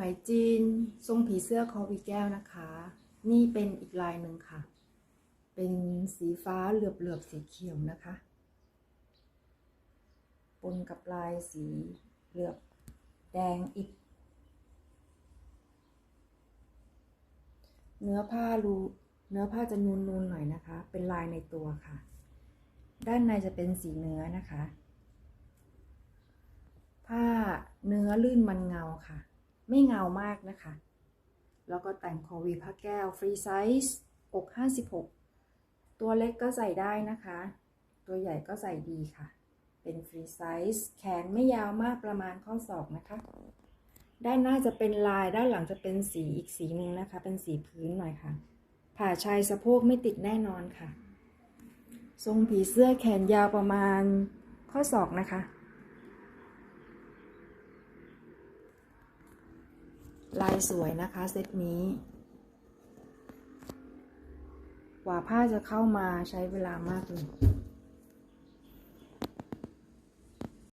ไหมจีน ทรงผีเสื้อคอวีแก้วนะคะ นี่เป็นอีกลายหนึ่งค่ะ เป็นสีฟ้าเหลือบเหลือบๆสีเขียวนะคะ ปนกับลายสีเหลือบแดงอิฐเนื้อผ้ารูเนื้อผ้าจะนูนๆหน่อยนะคะ เป็นลายในตัวค่ะ ด้านในจะเป็นสีเนื้อนะคะ ผ้าเนื้อลื่นมันเงาค่ะ ไม่เงามากนะคะ แล้วก็แต่งคอวีผ้าแก้วฟรีไซส์อก56 ตัวเล็กก็ใส่ได้นะคะ ตัวใหญ่ก็ใส่ดีค่ะ เป็นฟรีไซส์แขนไม่ยาวมากประมาณข้อศอกนะคะ ด้านหน้าจะเป็นลายด้านหลังจะเป็นสีอีกสีหนึ่งนะคะ เป็นสีพื้นหน่อยค่ะ ผ่าชายสะโพกไม่ติดแน่นอนค่ะ ทรงผีเสื้อแขนยาวประมาณข้อศอกนะคะ ลายสวยนะคะเซตนี้ กว่าผ้าจะเข้ามาใช้เวลามากเลย